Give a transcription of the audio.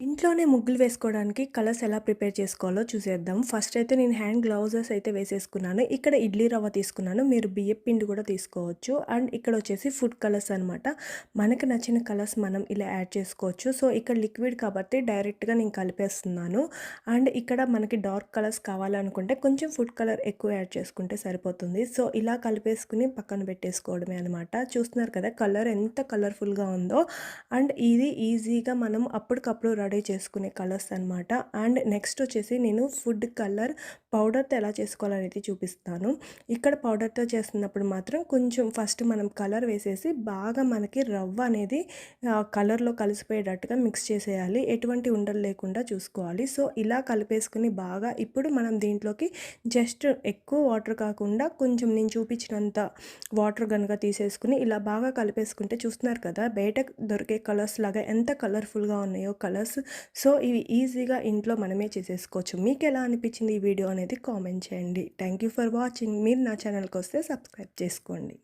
ఇంట్లోనే ముగ్గులు వేసుకోవడానికి కలర్స్ ఎలా ప్రిపేర్ చేసుకోవాలో చూసేద్దాం. ఫస్ట్ అయితే నేను హ్యాండ్ గ్లౌజెస్ అయితే వేసేసుకున్నాను. ఇక్కడ ఇడ్లీ రవ్వ తీసుకున్నాను. మీరు బియ్యం పిండి కూడా తీసుకోవచ్చు. అండ్ ఇక్కడ వచ్చేసి ఫుడ్ కలర్స్ అనమాట. మనకు నచ్చిన కలర్స్ మనం ఇలా యాడ్ చేసుకోవచ్చు. సో ఇక్కడ లిక్విడ్ కాబట్టి డైరెక్ట్‌గా నేను కలిపేస్తున్నాను. అండ్ ఇక్కడ మనకి డార్క్ కలర్స్ కావాలనుకుంటే కొంచెం ఫుడ్ కలర్ ఎక్కువ యాడ్ చేసుకుంటే సరిపోతుంది. సో ఇలా కలిపేసుకుని పక్కన పెట్టేసుకోవడమే అనమాట. చూస్తున్నారు కదా కలర్ ఎంత కలర్‌ఫుల్‌గా ఉందో. అండ్ ఇది ఈజీగా మనం అప్పటికప్పుడు ఎంబ్రాయిడరీ చేసుకునే కలర్స్ అనమాట. అండ్ నెక్స్ట్ వచ్చేసి నేను ఫుడ్ కలర్ పౌడర్‌తో ఎలా చేసుకోవాలనేది చూపిస్తాను. ఇక్కడ పౌడర్‌తో చేస్తున్నప్పుడు మాత్రం కొంచెం ఫస్ట్ మనం కలర్ వేసేసి బాగా మనకి రవ్వ అనేది కలర్‌లో కలిసిపోయేటట్టుగా మిక్స్ చేసేయాలి. ఎటువంటి ఉండలు లేకుండా చూసుకోవాలి. సో ఇలా కలిపేసుకుని బాగా ఇప్పుడు మనం దీంట్లోకి జస్ట్ ఎక్కువ వాటర్ కాకుండా కొంచెం నేను చూపించినంత వాటర్ కనుక తీసేసుకుని ఇలా బాగా కలిపేసుకుంటే చూస్తున్నారు కదా! బయట దొరికే కలర్స్ లాగా ఎంత కలర్‌ఫుల్‌గా ఉన్నాయో కలర్స్. సో ఇవి ఈజీగా ఇంట్లో మనమే చేసేసుకోవచ్చు. మీకు ఎలా అనిపించింది ఈ వీడియో అనేది కామెంట్ చేయండి. Thank you for watching. మీరు నా ఛానల్కి వస్తే సబ్స్క్రైబ్ చేసుకోండి.